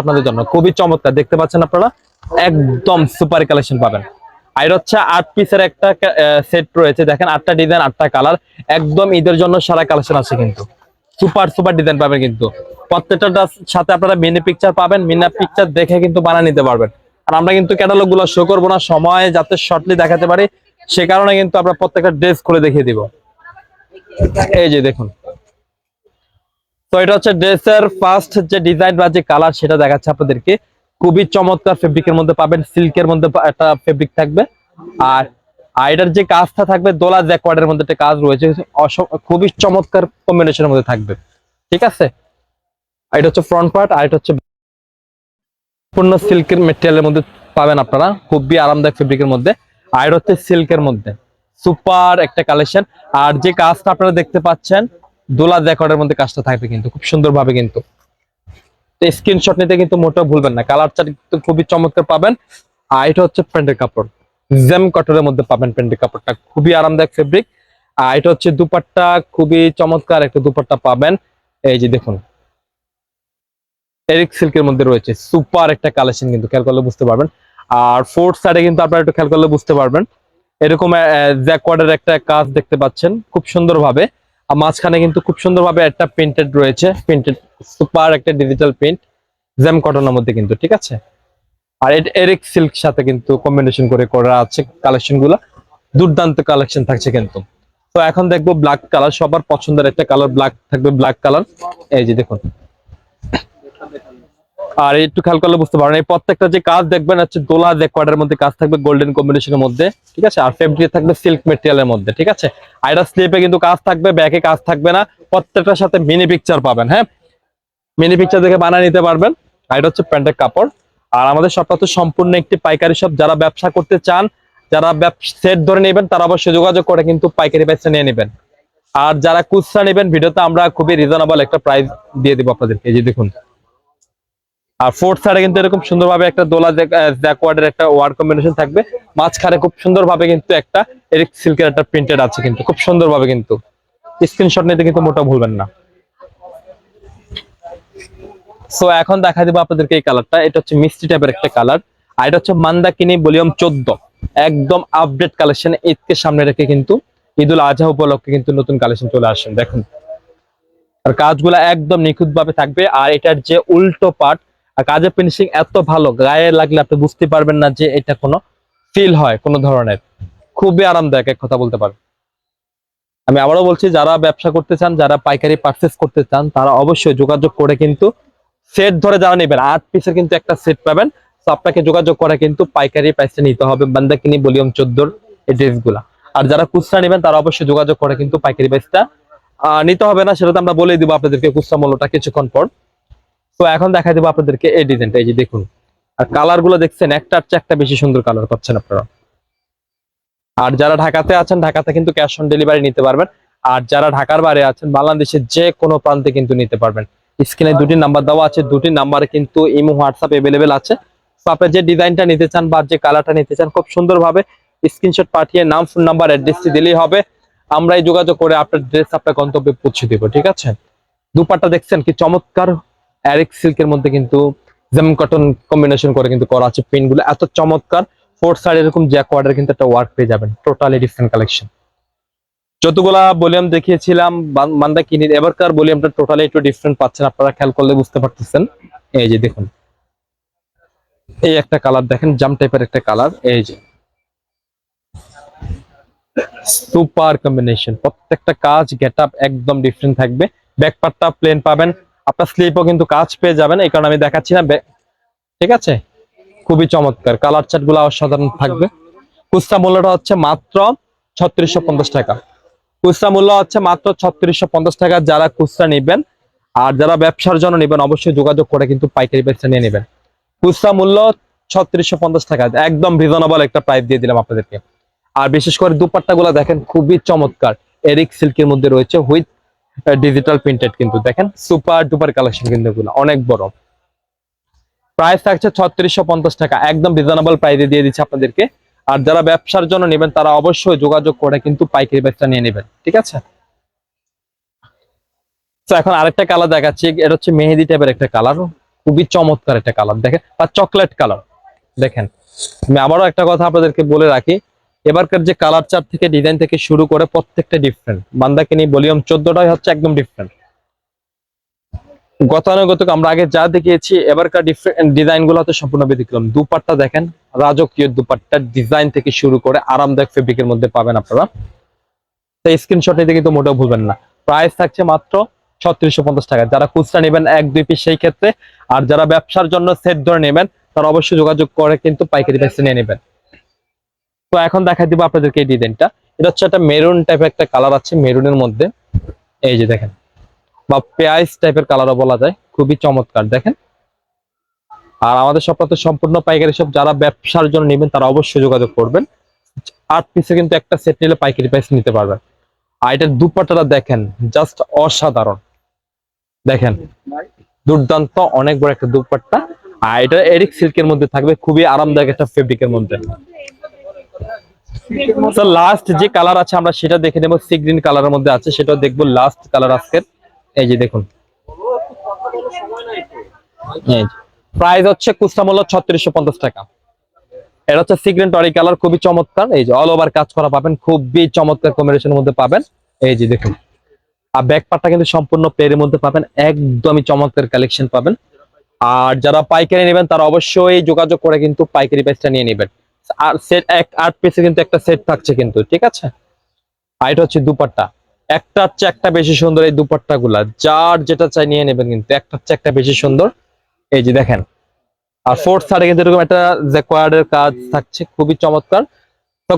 আপনাদের জন্য খুবই চমৎকার, দেখতে পাচ্ছেন আপনারা? একদম সুপার কালেকশন পাবেন। আর হচ্ছে আট পিসের একটা সেট রয়েছে। দেখেন, আটটা ডিজাইন আটটা কালার একদম ঈদের জন্য সারা কালেকশন আছে কিন্তু। সুপার সুপার ডিজাইন পাবেন কিন্তু। প্রত্যেকটার সাথে আপনারা মিনি পিকচার পাবেন মিনি পিকচার দেখে কিন্তু বানিয়ে নিতে পারবেন। আর আমরা কিন্তু ক্যাটালগগুলো শো করব না। সময় যাতে শর্টলি দেখাতে পারি সে কারণে কিন্তু আমরা প্রত্যেকটা ড্রেস খুলে দেখিয়ে দিব। এই যে দেখুন। তো এটা হচ্ছে ড্রেসের ফার্স্ট যে ডিজাইন বা যে কালার সেটা দেখাচ্ছে আপনাদেরকে। খুবই চমৎকার ফেব্রিকের মধ্যে পাবেন সিল্কের মধ্যে একটা ফেব্রিক থাকবে। আর আইডার যে কাজটা থাকবে, দোলা জ্যাকওয়ার্ডের মধ্যে একটা কাজ রয়েছে। খুবই চমৎকার কম্বিনেশনের মধ্যে থাকবে। ঠিক আছে? এটা হচ্ছে ফ্রন্ট পার্ট আর এটা হচ্ছে পূর্ণ সিল্কের মেটেরিয়ালের মধ্যে পাবেন আপনারা। খুবই আরামদায়ক ফেব্রিকের মধ্যে। আর হচ্ছে সিল্কের মধ্যে। সুপার একটা কালেকশন। আর যে কাজটা আপনারা দেখতে পাচ্ছেন দোলা জ্যাকওয়ার্ডের মধ্যে কাজটা থাকবে কিন্তু, খুব সুন্দরভাবে কিন্তু। স্ক্রিনশট নিতে কিন্তু মোটেও ভুলবেন না। কালারটা কিন্তু খুবই চমৎকার পাবেন। আর এটা হচ্ছে প্যান্টের কাপড়। জেম কটনের মধ্যে পাবেন প্যান্টের কাপড়টা। খুবই আরামদায়ক ফেব্রিক আর এটা হচ্ছে দুপাট্টা, খুবই চমৎকার একটা দুপাট্টা পাবেন। এই যে দেখুন। এরিক সিল্কের মধ্যে রয়েছে। সুপার একটা কালেকশন কিন্তু, খেয়াল করলে বুঝতে পারবেন। আর ফোর্থ সাইডে কিন্তু আপনারা একটু খেয়াল করলে বুঝতে পারবেন। এরকম জ্যাকওয়ার্ডের একটা কাজ দেখতে পাচ্ছেন, খুব সুন্দরভাবে। আর মাঝখানে কিন্তু খুব সুন্দরভাবে একটা প্রিন্টেড রয়েছে প্রিন্টেড সুপার একটা ডিজিটাল প্রিন্ট জ্যাম কটনের মধ্যে কিন্তু, ঠিক আছে? আর এরিক সিল্ক সাথে কিন্তু কম্বিনেশন করে করা আছে কালেকশনগুলা। দুর্দান্ত কালেকশন থাকছে কিন্তু। তো এখন দেখব ব্ল্যাক কালার সবার পছন্দের একটা কালার ব্ল্যাক থাকবে ব্ল্যাক কালার এই যে দেখুন। আর একটু খেয়াল করলে বুঝতে পারেন এই প্রত্যেকটা যে কাজ দেখবেন হচ্ছে দোলা জ্যাকওয়ার্ডের মধ্যে কাজ থাকবে গোল্ডেন কম্বিনেশনের মধ্যে, ঠিক আছে? আর ফেব্রিক থাকবে সিল্ক মেটেরিয়ালের মধ্যে, ঠিক আছে? আর এটা স্লিপে কিন্তু কাজ থাকবে ব্যাকে কাজ থাকবে না, প্রত্যেকটার সাথে মিনি পিকচার পাবেন হ্যাঁ? মিনি পিকচার দেখে বানিয়ে নিতে পারবেন, আর এটা হচ্ছে প্যান্টের কাপড়। আর আমাদের সবটা তো সম্পূর্ণ একটি পাইকারি শপ যারা ব্যবসা করতে চান, যারা সেট ধরে নেবেন, তারা অবশ্যই যোগাযোগ করে কিন্তু পাইকারি প্রাইসে নিয়ে নেবেন। আর যারা খুচরা নেবেন, ভিডিওতে আমরা খুবই রিজনেবল একটা প্রাইস দিয়ে দিব আপনাদেরকে, এই যে দেখুন। আর ফোর্থ সাইডে কিন্তু এরকম সুন্দরভাবে একটা দোলা জ্যাকওয়ার্ডের একটা ওয়ার্ড কম্বিনেশন থাকবে। মাঝখানে খুব সুন্দরভাবে কিন্তু একটা এরিক সিল্কের একটা প্রিন্টেড আছে কিন্তু, খুব সুন্দরভাবে কিন্তু। স্ক্রিনশট নিতে কিন্তু মোটা ভুলবেন না। সো এখন দেখা দিব আপনাদেরকে এই কালারটা এটা হচ্ছে মিষ্টি টাইপের একটা কালার আর এটা হচ্ছে মান্দাকিনি ভলিউম চোদ্দ। একদম আপডেট কালেকশন ঈদকে সামনে রেখে কিন্তু ঈদুল আজহা উপলক্ষে কিন্তু নতুন কালেকশন চলে আসেন দেখুন। আর কাজগুলো একদম নিখুঁত ভাবে থাকবে। আর এটার যে উল্টো পার্ট আর কাজের ফিনিশিং এত ভালো, গায়ে লাগলে আপনি বুঝতে পারবেন না যে এটা কোনো ফিল হয়, কোনো ধরনের। খুবই আরামদায়ক, এক কথা বলতে পারেন। আমি আবারও বলছি, যারা ব্যবসা করতে চান, যারা পাইকারি পারচেস করতে চান, তারা অবশ্যই যোগাযোগ করে কিন্তু সেট ধরে যারা নেবেন, আট পিসের কিন্তু একটা সেট পাবেন। তো আপনাকে যোগাযোগ করে কিন্তু পাইকারি প্রাইসে নিতে হবে, বান্দাকিনি ভলিউম চোদ্দোর এই ড্রেসগুলা আর যারা খুচরা নেবেন, তারা অবশ্যই যোগাযোগ করে কিন্তু পাইকারি প্রাইসটা নিতে হবে না, সেটা তো আমরা বলে দিব আপনাদেরকে, খুচরা মূল্যটা কিছুক্ষণ পর। তো এখন দেখা দেবো আপনাদেরকে এই ডিজাইনটা, এই যে দেখুন। আর কালারগুলো দেখছেন একটার চেয়ে একটা বেশি সুন্দর কালার পাচ্ছেন আপনারা। আর যারা ঢাকাতে আছেন, ঢাকাতে কিন্তু ক্যাশ অন ডেলিভারি নিতে পারবেন। আর যারা ঢাকার বাইরে আছেন, বাংলাদেশের যে কোনো প্রান্তে কিন্তু নিতে পারবেন। স্ক্রিনে দুটি নাম্বার দেওয়া আছে, দুটি নাম্বারে কিন্তু ইমো, হোয়াটসঅ্যাপ এভেলেবেল আছে। তো আপনি যে ডিজাইনটা নিতে চান বা যে কালারটা নিতে চান, খুব সুন্দরভাবে স্ক্রিনশট পাঠিয়ে নাম ফোন নাম্বার অ্যাড্রেসটি দিলেই হবে। আমরাই যোগাযোগ করে আপনার ড্রেস আপনার গন্তব্যে পৌঁছে দেবো, ঠিক আছে? দুপাট্টা দেখছেন কি চমৎকার অ্যারিক সিল্কের মধ্যে কিন্তু জেম কটন কম্বিনেশন করে কিন্তু করা আছে গুলো এত চমৎকার। ফোর সাইড এরকম জ্যাকওয়ার্ডের কিন্তু একটা ওয়ার্ক পেয়ে যাবেন। টোটালি ডিফারেন্ট কালেকশন যতগুলা ভলিউম দেখিয়েছিলাম মান্দা কিনির এবারকার ভলিউমটা টোটালি একটু ডিফারেন্ট পাচ্ছেন। আপনারা খেয়াল করলে বুঝতে পারতেছেন। এই যে দেখুন। এই একটা কালার দেখেন, জাম টাইপের একটা কালার এই যে। সুপার কম্বিনেশন প্রত্যেকটা কাজ গেট আপ একদম ডিফারেন্ট থাকবে। ব্যাক পার্টটা প্লেন পাবেন। আপনার স্লিপও কিন্তু কাজ পেয়ে যাবেন, এই কারণে আমি দেখাচ্ছি না। ঠিক আছে? খুবই চমৎকার। কালার চার্টগুলো অসাধারণ থাকবে। খুচরা মূল্যটা হচ্ছে মাত্র ছত্রিশশো টাকা। খুচরা মূল্য হচ্ছে মাত্র ছত্রিশশো টাকা যারা খুচরা নেবেন। আর যারা ব্যবসার জন্য নেবেন, অবশ্যই যোগাযোগ করে কিন্তু পাইকারি ব্যবসা নিয়ে নেবেন। খুচরা মূল্য ছত্রিশশো টাকা। একদম রিজনেবল একটা প্রাইস দিয়ে দিলাম আপনাদেরকে। আর বিশেষ করে দুপাট্টা গুলা দেখেন, খুবই চমৎকার। এরিক সিল্কের মধ্যে রয়েছে উইথ ডিজিটাল প্রিন্টেড কিন্তু, দেখেন সুপার ডুপার কালেকশন কিন্তু এগুলো, অনেক বড়। প্রাইস থাকছে ছত্রিশশো পঞ্চাশ টাকা, একদম রিজনেবল প্রাইসে দিয়ে দিচ্ছে আপনাদেরকে। আর যারা ব্যবসার জন্য নেবেন, তারা অবশ্যই যোগাযোগ করে কিন্তু পাইকারি ব্যাগটা নিয়ে নেবেন, ঠিক আছে? এখন আরেকটা কালার দেখাচ্ছি, এটা হচ্ছে মেহেদি টাইপের একটা কালার খুবই চমৎকার একটা কালার দেখেন আর চকলেট কালার দেখেন। আমি আবারও একটা কথা আপনাদেরকে বলে রাখি এবারকার যে কালার চার্ট থেকে ডিজাইন থেকে শুরু করে প্রত্যেকটা ডিফারেন্ট বান্দাকিনি ভলিউম চোদ্দটাই হচ্ছে একদম ডিফারেন্ট গতানুগতিক আমরা আগে যা দেখিয়েছি, এবারকার ডিফারেন্ট ডিজাইনগুলো হচ্ছে সম্পূর্ণ ব্যতিক্রম। দুপাট্টা দেখেন, রাজকীয় দুপাট্টার ডিজাইন থেকে শুরু করে আরামদায়ক ফেব্রিকের মধ্যে পাবেন আপনারা। তো স্ক্রিনশট নিতে কিন্তু মোটেও ভুলবেন না। প্রাইস থাকছে মাত্র ছত্রিশশো পঞ্চাশ টাকা। যারা খুচরা নেবেন এক, দুই পিস সেই ক্ষেত্রে, আর যারা ব্যবসার জন্য সেট ধরে নেবেন, তারা অবশ্যই যোগাযোগ করে কিন্তু পাইকারি প্রাইসে নিয়ে নেবেন। তো এখন দেখা দিব আপনাদেরকে এই ডিজাইনটা। এটা হচ্ছে একটা মেরুন টাইপের একটা কালার আছে, মেরুনের মধ্যে। এই যে দেখেন, বা পেঁয়াজ টাইপের কালারও বলা যায়, খুবই চমৎকার, দেখেন। আর আমাদের সবটা তো সম্পূর্ণ পাইকারি সব যারা ব্যবসার জন্য নেবেন, তারা অবশ্যই যোগাযোগ করবেন। আট পিসে কিন্তু একটা সেট নিলে পাইকারি প্রাইস নিতে পারবেন। আর এটার দুপাট্টাটা দেখেন জাস্ট অসাধারণ। দেখেন, দুর্দান্ত, অনেক বড় একটা দুপাট্টা। আর এটা এরিক সিল্কের মধ্যে থাকবে, খুবই আরামদায়ক একটা ফেব্রিকের মধ্যে। লাস্ট যে কালার আছে আমরা সেটা দেখে নেব। সি গ্রিন কালারের মধ্যে আছে সেটা দেখব লাস্ট কালার আজকের। এই যে দেখুন। প্রাইস হচ্ছে খুচরা মূল্য ছত্রিশশো পঞ্চাশ টাকা। এটা হচ্ছে সি গ্রিন টরি কালার খুবই চমৎকার। এই যে অল ওভার কাজ করা পাবেন, খুবই চমৎকার কম্বিনেশনের মধ্যে পাবেন। এই যে দেখুন। আর ব্যাক পার্টটা কিন্তু সম্পূর্ণ পেরের মধ্যে পাবেন, একদমই চমৎকার কালেকশন পাবেন। আর যারা পাইকারি নেবেন, তারা অবশ্যই যোগাযোগ করে কিন্তু পাইকারি প্রাইসটা নিয়ে নেবেন। আর সেট এক আট পিসে কিন্তু একটা সেট থাকছে কিন্তু, ঠিক আছে? আর হচ্ছে দুপাট্টা। একটা হচ্ছে একটা বেশি সুন্দর এই দুপাট্টা গুলা যার যেটা চাই নিয়ে নেবেন কিন্তু, একটা হচ্ছে একটা বেশি সুন্দর। এই যে দেখেন। আর ফোর্থ সাইডে কিন্তু এরকম একটা জ্যাকোয়ার্ডের কাজ থাকছে, খুবই চমৎকার।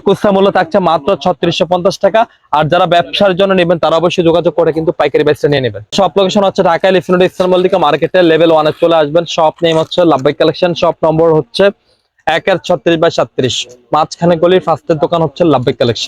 কুস্তা মূল্য থাকছে মাত্র ছত্রিশশো পঞ্চাশ টাকা। আর যারা ব্যবসার জন্য নেবেন, তারা অবশ্যই যোগাযোগ করে কিন্তু পাইকারি বেচটা নিয়ে নেবেন। শপ লোকেশন হচ্ছে ঢাকা লিফিনুড ইসলাম মার্কেটের লেভেল ওয়ানে চলে আসবেন। শপ নেম হচ্ছে লাভবাই কালেকশন শপ নম্বর হচ্ছে এক আর ছত্রিশ বাই সাত্রিশ। মাঝখানে গলির ফার্স্টের দোকান হচ্ছে লাভবিক কালেকশন।